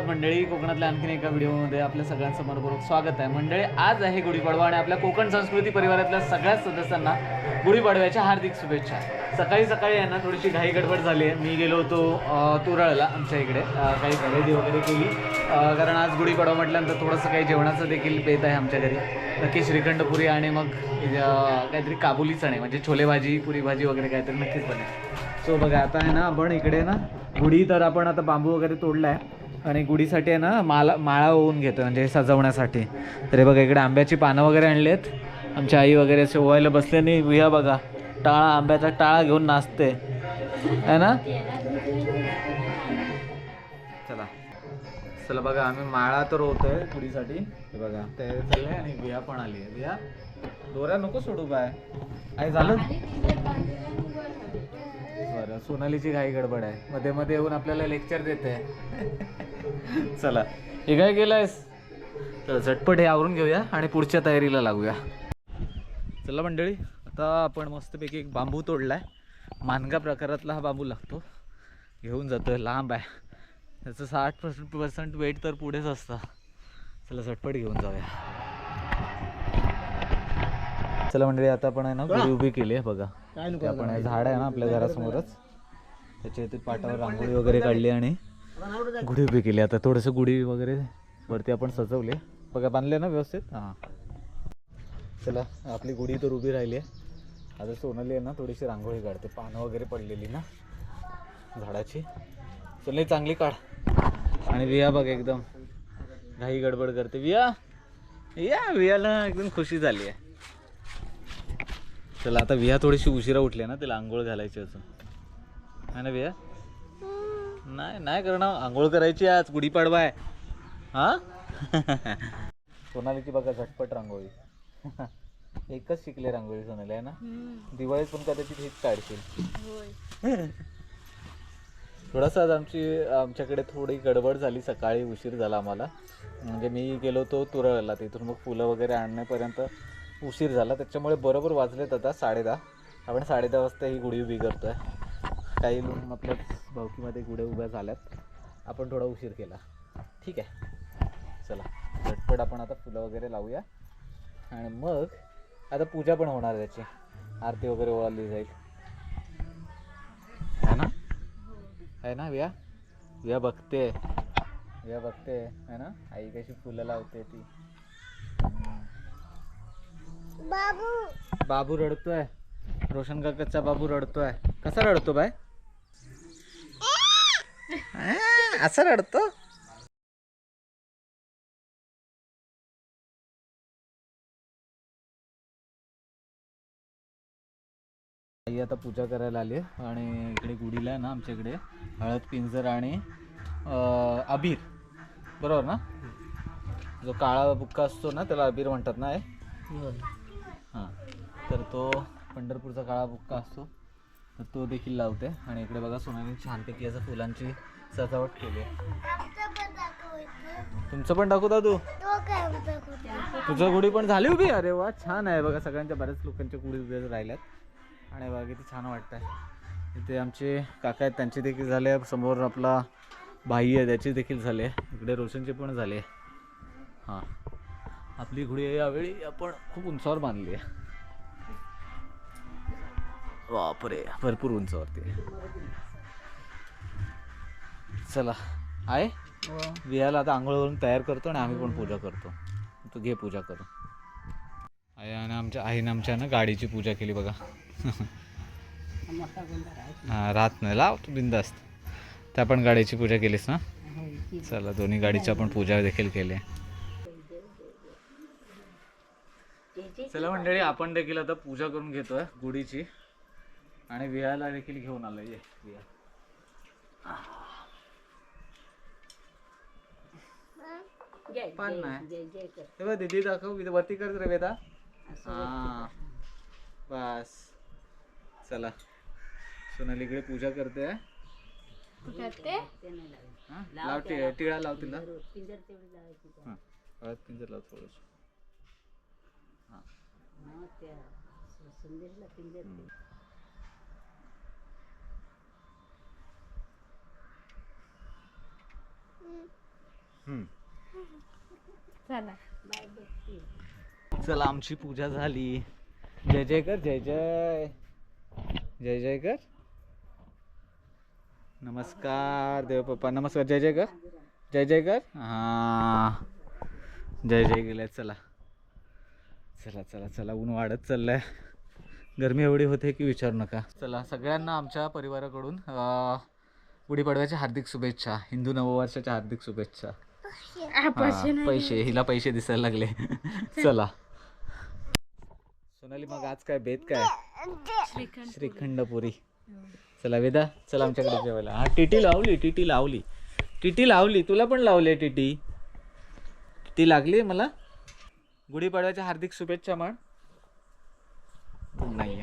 सुप्रभात मंडळी. कोकणातल्या आणखीन एका व्हिडिओमध्ये आपल्या सगळ्यांचं मनपूर्वक स्वागत आहे. मंडळी आज आहे गुढीपाडवा आणि आपल्या कोकण संस्कृती परिवारातल्या सगळ्याच सदस्यांना गुढीपाडव्याच्या हार्दिक शुभेच्छा. सकाळी सकाळी आहे ना थोडीशी घाई गडबड झाली आहे. मी गेलो होतो तुरळला आमच्या इकडे. काही खरेदी वगैरे केली. कारण आज गुढीपाडवा म्हटल्यानंतर थोडंसं काही जेवणाचं देखील बेत आहे आमच्या घरी. नक्की श्रीखंडपुरी आणि मग काहीतरी काबुली चणे म्हणजे छोले भाजी पुरी भाजी वगैरे काहीतरी नक्कीच बनेल. सो बघा आता आहे ना आपण इकडे ना गुढी तर आपण आता बांबू वगैरे तोडला आहे आणि गुढीसाठी आहे ना माला माळा होऊन घेतो म्हणजे सजवण्यासाठी. तरी बघा इकडे आंब्याची पानं वगैरे आणली आहेत आमच्या आई वगैरे असे ओवायला बसले आणि विहा बघा टाळा आंब्याचा टाळा घेऊन नाचते. आहे ना? चला. चला बघा आम्ही माळा तर होतोय गुढीसाठी. हे बघा ते चाललंय आणि विहा पण आली आहे. विहा दोऱ्या नको सोडू बाय. आई झालं? बरं सोनालीची घाई गडबड आहे. मध्ये मध्ये येऊन आपल्याला लेक्चर देते. चला. हे काय केलंयस? तर झटपट हे आवरून घेऊया आणि पुढच्या तयारीला लागूया. चला मंडळी आता आपण मस्तपैकी एक बांबू तोडलाय. मानगा प्रकारातला हा बांबू लागतो. घेऊन जातोय लांब आहे. त्याचं साठ पर्सेंट पर्सेंट वेट तर पुढेच असतं. चला झटपट घेऊन जाऊया. चला मंडळी आता आपण आहे ना उभी केली आहे बघा. ते आपण हे झाड आहे ना आपल्या घरासमोरच. त्याच्या इथे पाटावर रांगोळी वगैरे काढली आणि गुढी उभी केली. आता थोडंसं गुढी वगैरे वरती आपण सजवले. बघा बांधले ना व्यवस्थित? हां. चला आपली गुढी तर उभी राहिली आहे. आता सोनाली आहे ना थोडीशी रांगोळी काढते. पानं वगैरे पडलेली ना झाडाची. चल चांगली काढ. आणि विया बघ एकदम. घाई गडबड करते. विया या वियाला एकदम खुशी झाली आहे. चला आता विया थोडीशी उशिरा उठली ना तिला आंघोळ घालायची अजून. है ना विया? नाही नाही करणार. आंघोळ करायची आज गुढीपाडवा आहे. हा? सोनालीची बघा झटपट रांगोळी. एकच शिकले रांगोळी सोनाली आहे ना? दिवाळीत पण कदाचित हेच काढशील. थोडासा आज आमची आमच्याकडे थोडी गडबड झाली सकाळी उशीर झाला आम्हाला. म्हणजे मी गेलो होतो तुरळला तिथून मग फुलं वगैरे आणण्यापर्यंत. उशीर झाला. त्याच्यामुळे बरोबर वाजलेत आता साडेदहा. आपण साडेदहा वाजता ही गुढी उभी करतोय. काही मतलब भावकीमध्ये गुढ्या उभ्या झाल्यात. आपण थोडा उशीर केला. ठीक आहे. चला झटपट आपण आता फुलं वगैरे लावूया. आणि मग आता पूजा पण होणार त्याची. आरती वगैरे ओळखली जाईल. है ना? आहे ना विया? विया बघते. विया बघते. है ना? आई कशी फुलं लावते ती. बाबू. बाबू रडतोय. रोशन काकाचा बाबू रडतोय. कसा रडतो बाय? असा रडतो? आई आता पूजा करायला आली आणि इकडे गुढीला आहे ना आमच्याकडे. हळद पिंजर आणि अं, अबीर. बरोबर ना? जो काळा बुक्का असतो ना त्याला अबीर म्हणतात ना आहे हां. तर तो पंढरपूरचा काळा बुक्का असतो. तर तो देखील लावते. आणि इकडे बघा सोनाने छानपैकी असं फुलांची सजावट केली आहे. तुमचं पण टाकू दादू. तुझं गुढी पण झाली उभी? अरे वा छान आहे. बघा सगळ्यांच्या बऱ्याच लोकांच्या गुढी उभ्या राहिल्यात. आणि बघा किती छान वाटतंय. इथे आमचे काका आहेत त्यांचे देखील झाले. समोर आपला भाई आहे त्याचे देखील झाले. इकडे रोशनचे पण झाले. हां. आपली गुढी यावेळी. आपण खूप उंचावर बांधली आहे. बापरे भरपूर उंचावरती आहे. चला. आहे विहायला आता आंघोळ करून तयार करतो आणि आम्ही पण पूजा करतो. तू घे पूजा करू आई आणि आमच्या आईने आमच्या ना गाडीची पूजा केली बघा. हां राहत नाही. लाव तू बिंदास्त. त्या पण गाडीची पूजा केलीस ना? चला दोन्ही गाडीची आपण पूजा देखील केली चला मंडळी आपण देखील आता पूजा करून घेतोय गुढीची. आणि विहायला देखील घेऊन आलोय. ये नाही. हे बघ दीदी दाखव इथे वरती कर रे वेदा. हा. बस. चला. सोनाली इकडे पूजा करते. हा, लाव टी- टिळा लाव हा, पिंजर चला. आमची पूजा झाली. जय जय कर जय जय. जय जय कर. नमस्कार देव पप्पा. नमस्कार जय जय कर. जय जय कर. हा. जय जय गेलाय चला. चला चला चला ऊन वाढत चाललंय. गरमी एवढी होते की विचारू नका. चला सगळ्यांना आमच्या परिवाराकडून गुढीपाडव्याच्या हार्दिक शुभेच्छा हिंदू नववर्षाच्या हार्दिक शुभेच्छा. पैसे. हिला पैसे दिसायला लागले. चला. सोनाली मग आज काय बेत काय? श्रीखंड पुरी चला वेदा चला आमच्याकडे जेवायला. हा टीटी लावली टीटी लावली. टीटी लावली. तुला पण लावली टीटी? टीटी लागली मला? गुढीपाडव्याच्या हार्दिक शुभेच्छा म्हण. नाही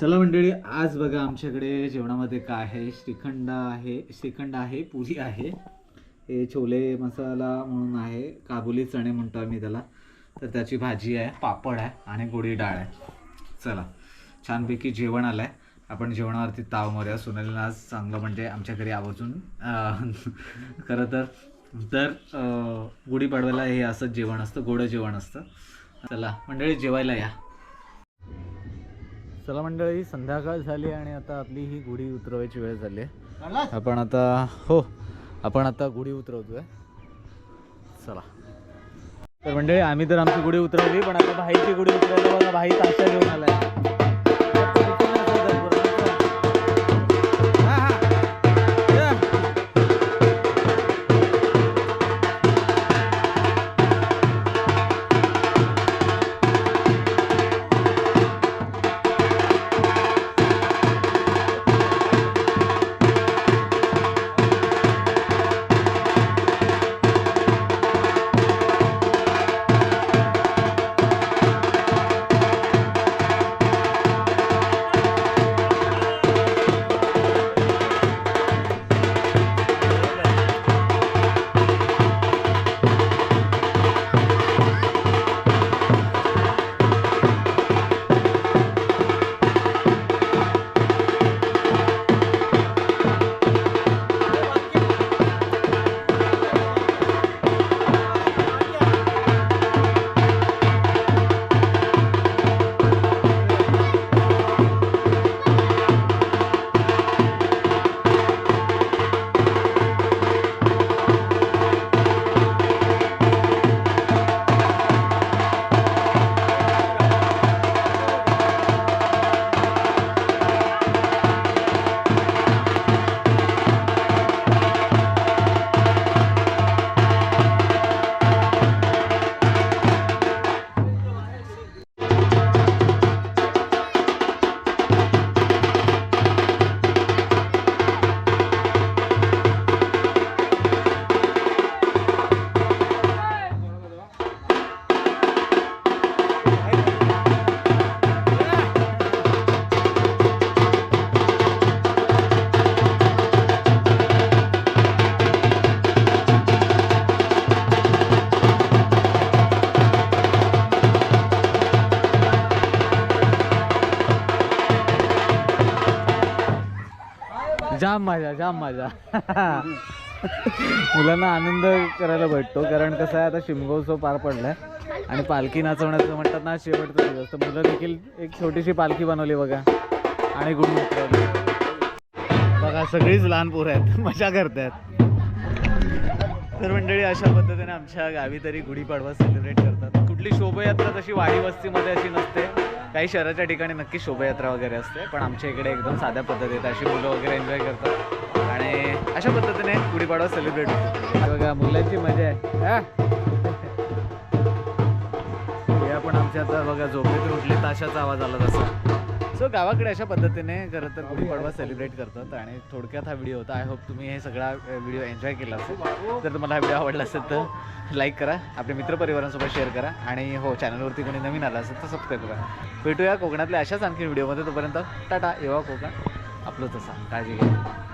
चला मंडळी आज बघा आमच्याकडे जेवणामध्ये काय आहे? श्रीखंड आहे श्रीखंड आहे पुरी आहे. हे छोले मसाला म्हणून आहे काबुली चणे म्हणतो आम्ही त्याला. तर त्याची भाजी आहे पापड आहे आणि गोडी डाळ आहे. चला छानपैकी जेवण आलं आहे आपण जेवणावरती ताव मारूया. सोनालीला आज चांगलं म्हणजे आमच्या घरी आवर्जून खरं तर तर अं, गुढीपाडव्याला हे असंच जेवण असतं गोडं जेवण असतं चला मंडळी जेवायला या. चला मंडळी संध्याकाळ झाली आणि आता आपली ही गुढी उतरवायची वेळ झाली. आहे आपण आता हो आपण आता गुढी उतरवतोय. चला. तर मंडळी आम्ही तर आमची गुढी उतरवली पण आता भाईची गुढी उतरवली बघा भाई ताशा घेऊन आलाय. जाम मजा जाम मजा मुलांना आनंद करायला भेटतो कारण कसं आहे आता शिमगोत्सव पार पडलाय आणि पालखी नाचवण्याचं म्हणतात ना शेवटचा दिवस. तर मुलं देखील एक छोटीशी पालखी बनवली बघा. आणि गुड बघा सगळीच लहान पोरं आहेत. मजा करतायत. तर मंडळी अशा पद्धतीने आमच्या गावी तरी गुढीपाडवा सेलिब्रेट करतात. कुठली शोभायात्रा तशी वाडी वस्तीमध्ये अशी नसते. काही शहराच्या ठिकाणी नक्की शोभायात्रा वगैरे असते पण आमच्या इकडे एकदम साध्या पद्धतीत अशी मुलं वगैरे एन्जॉय करतात. आणि अशा पद्धतीने गुढीपाडवा सेलिब्रेट होतो. बघा मुलांची मजा आहे. हा? हे आपण आमच्या आता बघा झोपेतून उठली ताशाचा आवाज आला तसा. सो गावाकडे अशा पद्धतीने खरं तर गुढीपाडवा सेलिब्रेट करतात आणि थोडक्यात हा व्हिडिओ होता. आय होप तुम्ही हे सगळा व्हिडिओ एन्जॉय केला असेल. जर तुम्हाला हा व्हिडिओ आवडला असेल तर लाईक करा आपल्या मित्रपरिवारांसोबत शेअर करा आणि हो चॅनलवरती कोणी नवीन आला असेल तर सबस्क्राईब करा. भेटूया कोकणातल्या अशाच आणखी व्हिडिओमध्ये तोपर्यंत टाटा येवा कोकण आपलं तसा. काळजी घ्या.